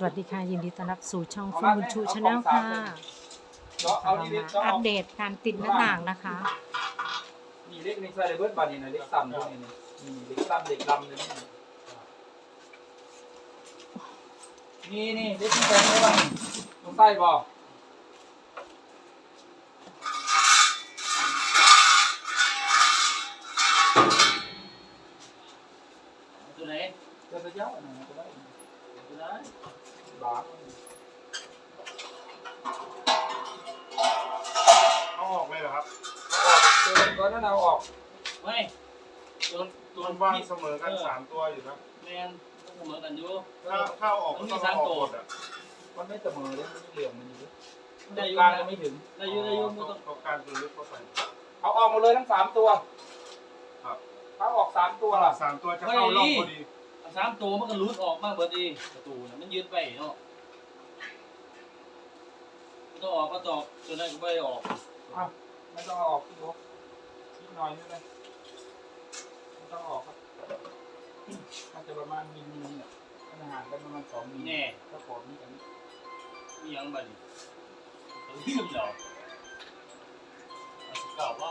สวัสดีค่ะ ยินดีต้อนรับสู่ช่องฟุนบุญชูชาแนลค่ะเนาเอามาอัปเดตการติดหน้าต่างนะคะนี่เล็กนี่ใส่เลยเบิร์ดบานี่นะเล็กซ้ำตรงนี้นี่นี่เล็กซ้ำเล็กลำเลยนี่นี่นี่เล็กที่ใส่ได้บ้างต้องใส่บ่ บาทเอาออกเลยเหรอครับเอาออกตัวตัวนั้นเอาออกไม่ตัวตัวมันว่างที่เสมอกันสามตัวอยู่นะแมนต้องเสมอกันอยู่ถ้าถ้าเอาออกก็ต้องเอาออกหมดอะมันไม่เสมอเลยมันเหลี่ยมมันอยู่ตได้รงอยู่กลางนะก็ไม่ถึงได้อยู่ได้อยู่ไม่ต้องต้องการตัวลึกเข้าไปเอาออกหมดเลยทั้งสามตัว ครับถ้าออกสามตัวล่ะสามตัวจะเข้าร่องพอดีเอา สามตัวมันก็หลุดออกมากเบิดดีประตูน่ะมันยืดไปเนาะมันต้องออกก็ตอกตัวนั้นก็ไม่ได้ออกเอาไม่ต้องเอาออกพี่บุ๊กนิดหน่อยนี่เลยไม่ต้องเอาออกครับมันจะประมาณมิลนึงเนี่ยมันห่างกันประมาณสองมิลแน่ถ้าขอบนี่กันมียังบัดนี้ตัวลืมแล้วเอาสิเก่าว่า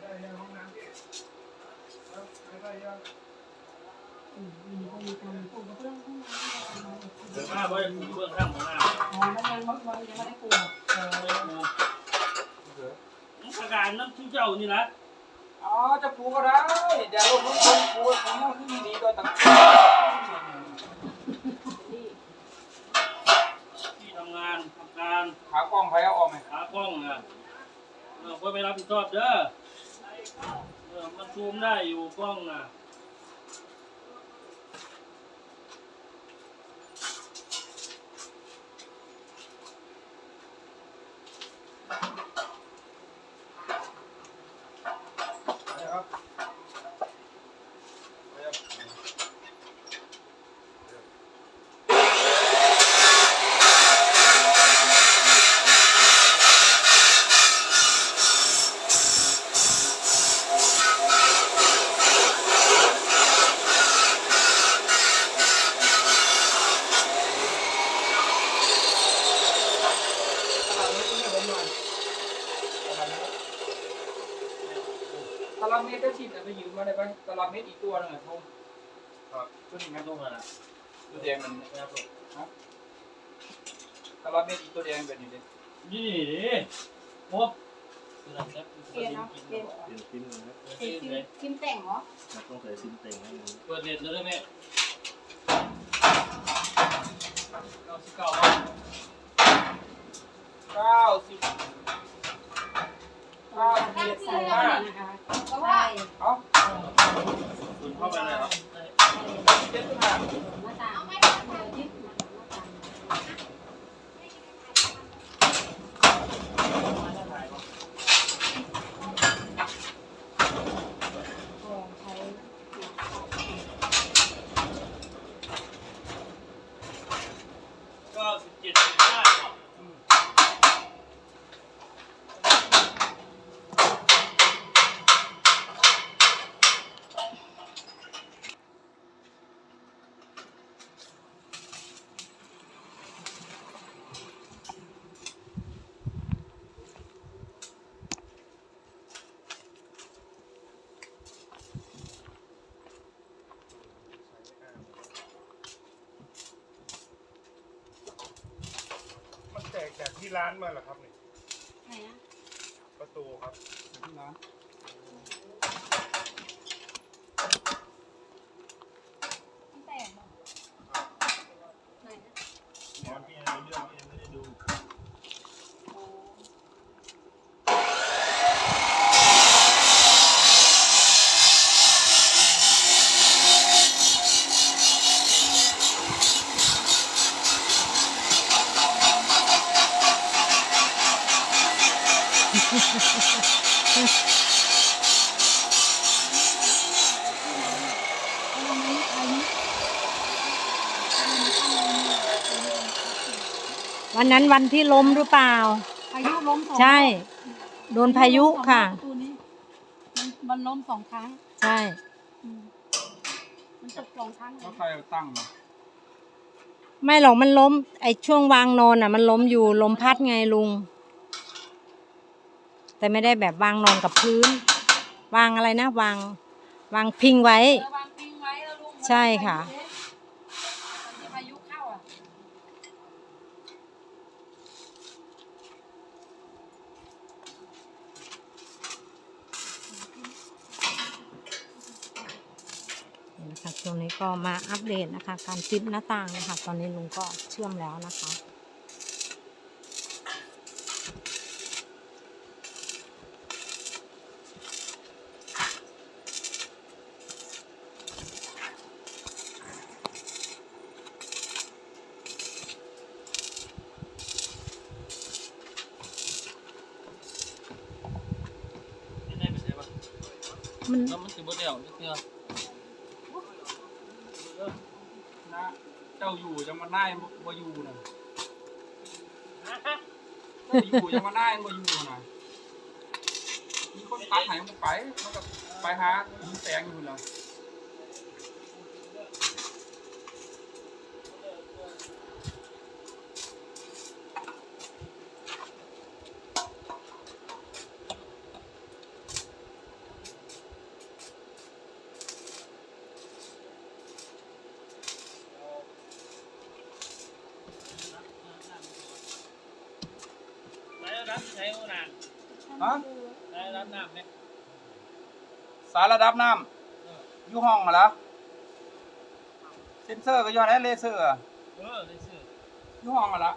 ได้ยังห้องน้ำพี่ ได้ยังเดินมาบ่ได้ปูเบื้องข้างของหน้าอ๋อมันยังมันยังไม่ได้ปูเออบ่ได้ปูอาการน้ำชุ่มเจ้านี่ละอ๋อจะปูก็ได้เดี๋ยวลงทุนปูปูปูขึ้นดีๆก็ต่างที่ทำงานทำการขากล้องใครเอาออกไหมหากล้องอะเออค่อยไปรับผิดชอบเด้อ ซูมได้อยู่กล้องน่ะ นะครับ ตารางเมตร ได้ฉีดไปยืมมาได้ไหมตารางเมตรอีกตัวหนึงอะทงครับตัวนี้ไม่งั้นต้องมาละตัวแดงมันนะครับผมตารางเมตรอีกตัวแดงแบบนี้ดินี่ดิโอ้คืออะไรครับเกณฑ์เนาะเกณฑ์เป็นซิมนะครับเห็นซิมซิมแต่งเหรอเราต้องใส่ซิมเต็งให้มันเปิดเน็ตเลยได้ไหมเก้าสิบเก้าเก้าสิบเก้าสิบเอ็ดสิบห้าเพราะว่าเอาคุณเข้าไปเลยครับเจ็ดห้า หน้าต่างไม่ได้เดี๋ยวยึดหน้าต่างของใช้ เก้าสิบเจ็ดสิบห้า มันแตกจาก ที่ร้านมาเหรอครับนี่ไหนนะประตูครับนะมันแต่งเหรอไหนนะ ตอนพี่เราเลือกพี่ไม่ได้ดู โอ้ วันนั้นวันที่ล้มหรือเปล่า พายุล้มสองใช่ โดนพายุค่ะประตูนี้มันล้มสองครั้งใช่ อืมมันตกสองครั้งเลแล้วยใครเอาตั้งมาไม่หรอกมันล้ม ไอ้ช่วงวางนอนอะ มันล้มอยู่ลมพัดไงลุง แต่ไม่ได้แบบวางนอนกับพื้น วางอะไรนะวางวางพิงไว้เออวางพิงไว้แล้วลุงใช่ค่ะมันจะพายุเข้าอะนี่นะคะช่วงนี้ก็มาอัปเดตนะคะ การติดหน้าต่างนะคะ ตอนนี้ลุงก็เชื่อมแล้วนะคะ นี่ได้ไปใช่ปะ มันแล้วมันสิบ่เดียวนิดเดียวนะเจ้าอยู่จะมาหน้ายบ่อยู่นะเจ้าอยู่จะมาได้บ่อยู่นะมีคนตัดหายมันไปมันก็ไปหาหินแสงอยู่แล้ว ใช้ห้องน้ฮะำไหนรับน้ำเนี่ยสายระดับน้ำอยู่ห้องมาแล้วเซนเซอร์ก็ย้อนแอเลเซอร์อะเออได้ซื้ออยู่ห้องมาแล้ว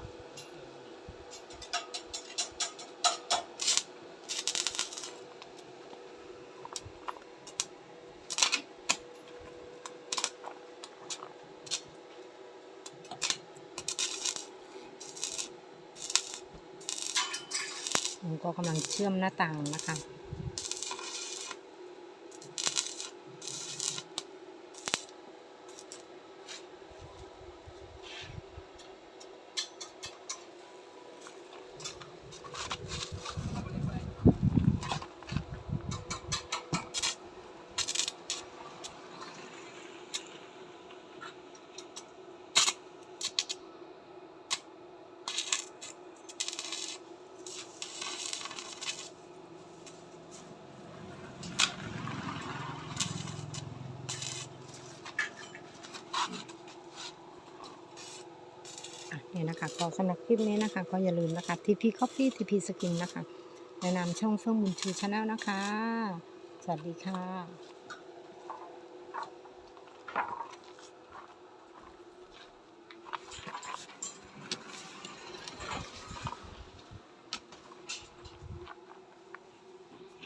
ก็กำลังเชื่อมหน้าต่างนะคะอะ นี่นะคะก็สำหรับคลิปนี้นะคะ ก็อย่าลืมนะคะ TP Coffee TP Skin นะคะแนะนำช่องเฟื่องบุญชูชาแนลนะคะ สวัสดีค่ะ